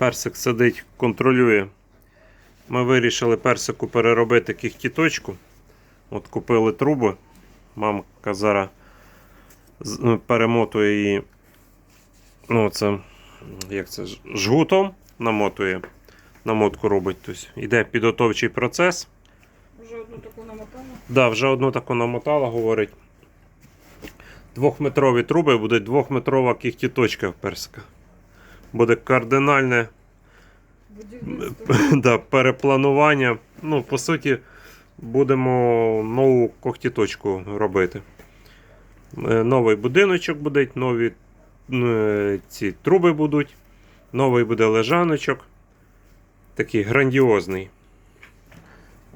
Персик сидить, контролює. Ми вирішили персику переробити кіхтіточку. От купили труби. Мамка зараз ну, перемотує її. Ну, це, як це, жгутом намотує. Намотку робить. Тобто, йде підготовчий процес. Вже одну таку намотала. Да, вже одну таку намотала, говорить. Двохметрові труби буде двохметрова кіхтіточка в персика. Буде кардинальне да, перепланування. Ну, по суті, будемо нову когтіточку робити. Е, Новий будиночок буде, нові е, ці труби будуть, новий буде лежаночок. Такий грандіозний.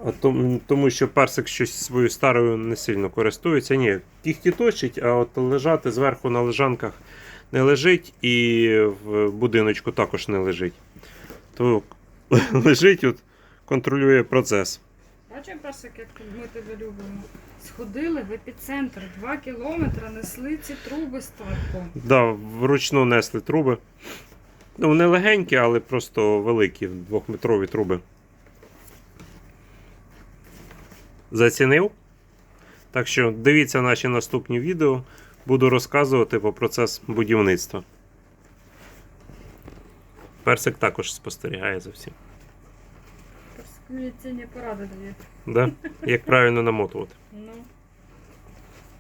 А тому, тому що персик щось свою старою не сильно користується. Ні, кіхті точить, а от лежати зверху на лежанках не лежить і в будиночку також не лежить. То лежить, от, контролює процес. Бачимо, персик, як ми тебе любимо. Сходили в епіцентр, 2 кілометри несли ці труби з татком. Да, вручну несли труби. Ну, вони легенькі, але просто великі, двохметрові труби. Зацінив? Так що дивіться наші наступні відео. Буду розказувати про процес будівництва. Персик також спостерігає за всім. Персик мені цінні поради дає. Да? Як правильно намотувати.